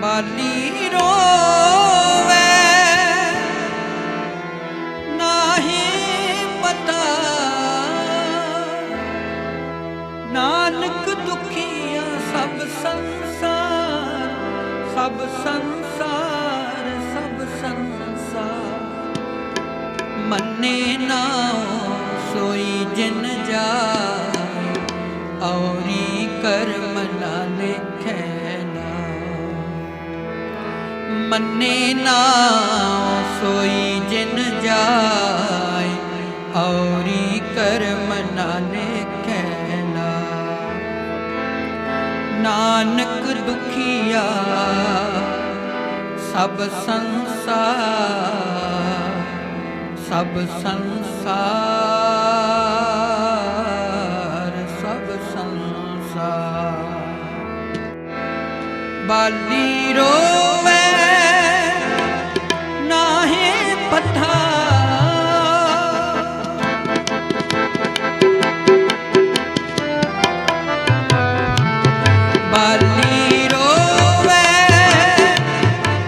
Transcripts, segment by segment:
ਬਾਲੀ ਰੋਵੇ। ਨਾਹੀ ਪਤਾ, ਨਾਨਕ ਦੁਖੀਆ ਸਭ ਸੰਸਾਰ ਸਭ ਸੰਸਾਰ ਸਭ ਸੰਸਾਰ। ਮੰਨੇ ਨਾ ਸੋਈ ਜਿਨ ਜਾਏ, ਔਰੀ ਮੰਨੇ ਨਾ ਸੋਈ ਜਿਨ ਜਾਏ ਔਰੀ ਕਰਮ ਨਾ। ਲਿਖੈ ਨਾਨਕ ਦੁਖੀਆ, ਸਭ ਸੰਸਾਰ ਸਭ ਸੰਸਾਰ ਸਭ ਸੰਸਾਰ। ਬਾਲੀ ਰੋ ਨਾਹੀ ਪਥਾ ਬਾਲੀ ਰੋਵੇ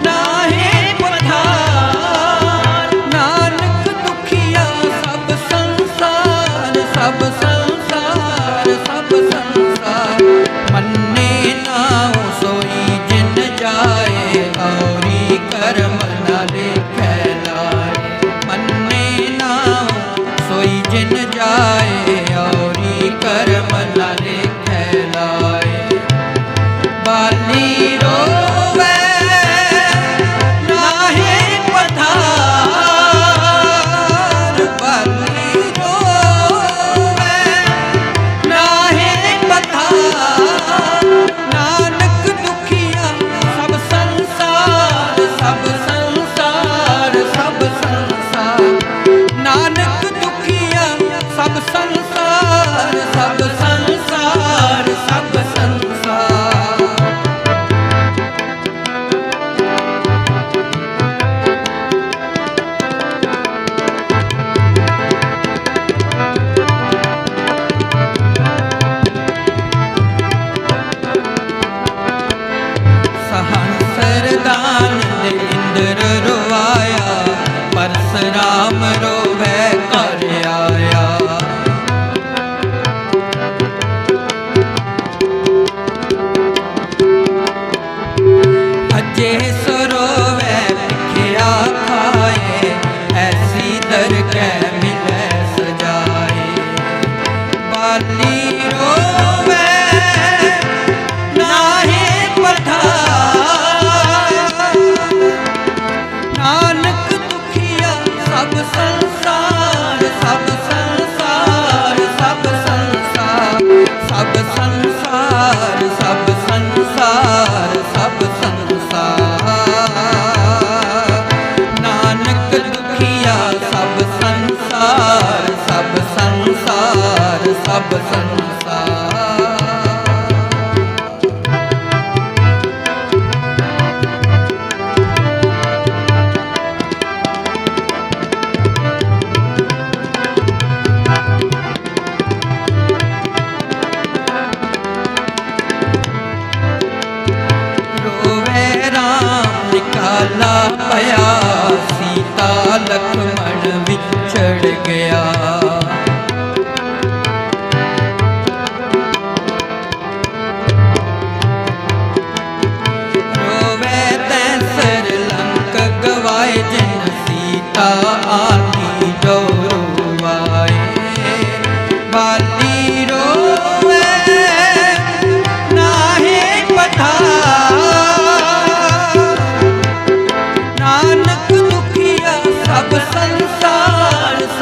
ਨਾਹੀ ਪਥਾਰ ਨਾਨਕ ਦੁਖੀਆ ਸਭ ਸੰਸਾਰ ਸਭ ਸੰਸਾਰ ਸਭ ਸੰਸਾਰ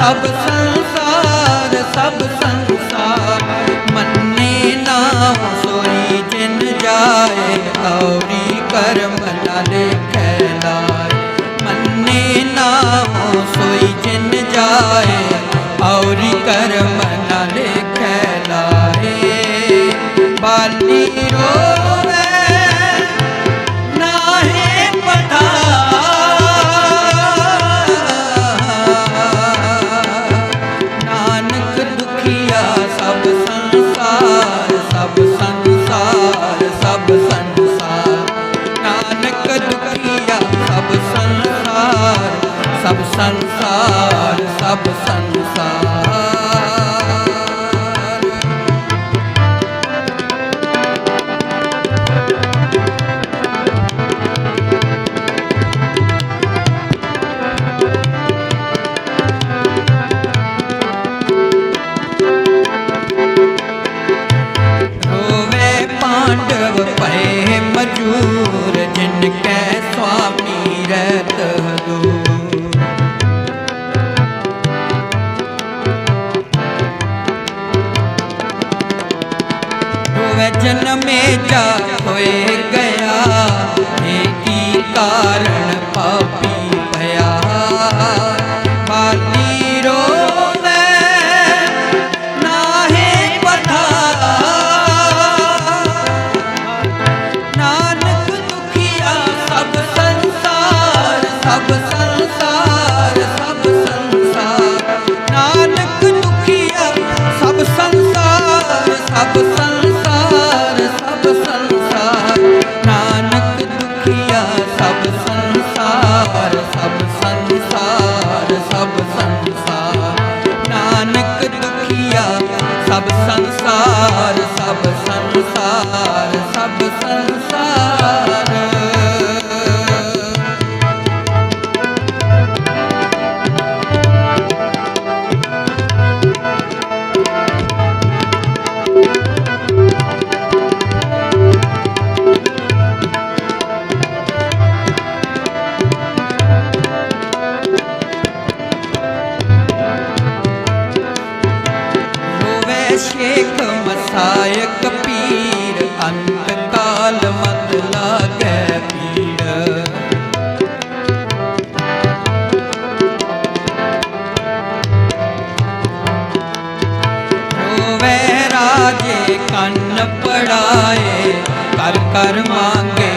ਸਭ ਸੰਸਾਰ ਸਭ ਸੰਸਾਰ ਮੰਨੇ ਨਾਮ ਸੋਈ ਜਿਨ ਜਾਏ ਔਰੀ ਕਰਮ ਨਾ ਲਿਖੈ ਮੰਨੇ ਨਾਮ ਸੋਈ ਜਿਨ ਜਾਏ ਔਰੀ ਕਰਮ ਨਾ ਲਿਖੈ ਲਾਏ। ਬਾਲੀ ਰੋਵੇ abusando. मन में जा होए गया? एकी कारण पापी भया। बाती रो नाहे पता नानक दुखिया, सब संसार सब संसार। ਸੰਸਾਰ ਸਭ ਸੰਸਾਰ। ਚੜਾਏ ਕਰ ਕਰ ਮੰਗੇ।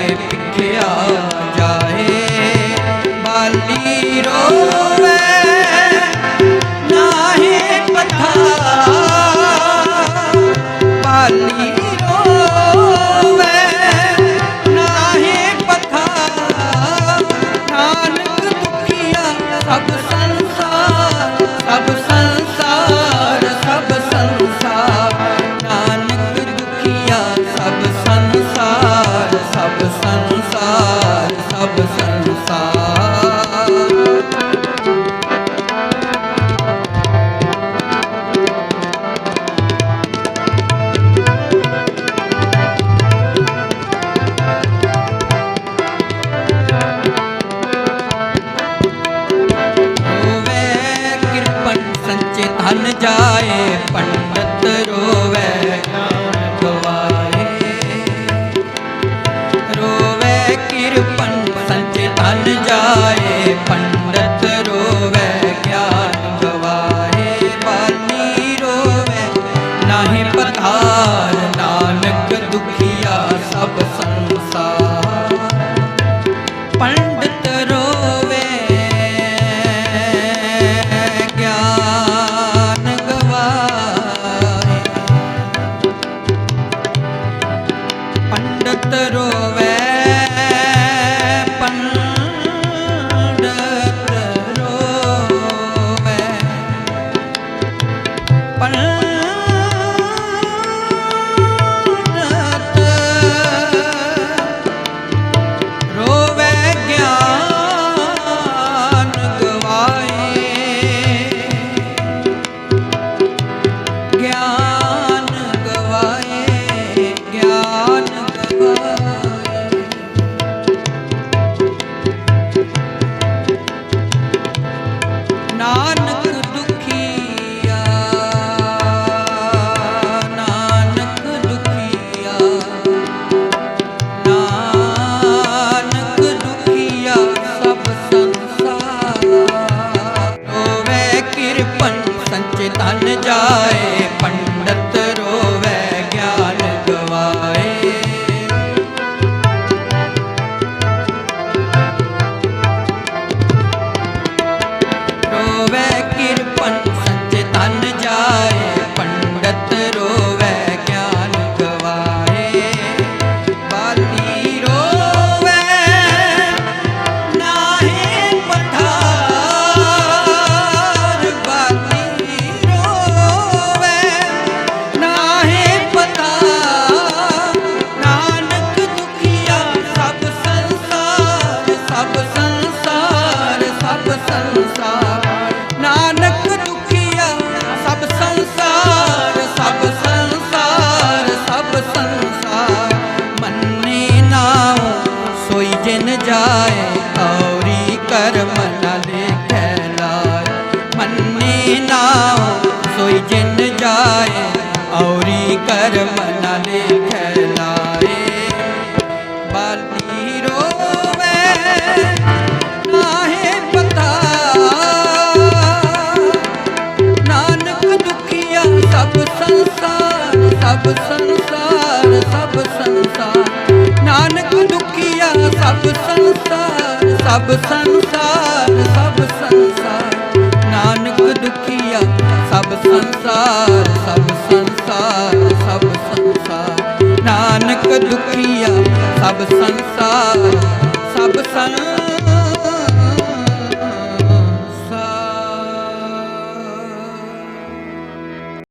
ਤਨ ਜਾਏ ਸਭ ਸੰਸਾਰ ਸਭ ਸੰਸਾਰ। ਨਾਨਕ ਦੁਖੀਆ, ਸਭ ਸੰਸਾਰ ਸਭ ਸੰਸਾਰ ਸਭ ਸੰਸਾਰ। ਨਾਨਕ ਦੁਖੀਆ, ਸਭ ਸੰਸਾਰ ਸਭ ਸੰਸਾਰ ਸਭ ਸੰਸਾਰ। ਨਾਨਕ ਦੁਖੀਆ, ਸਭ ਸੰਸਾਰ ਸਭ ਸੰਸਾਰ।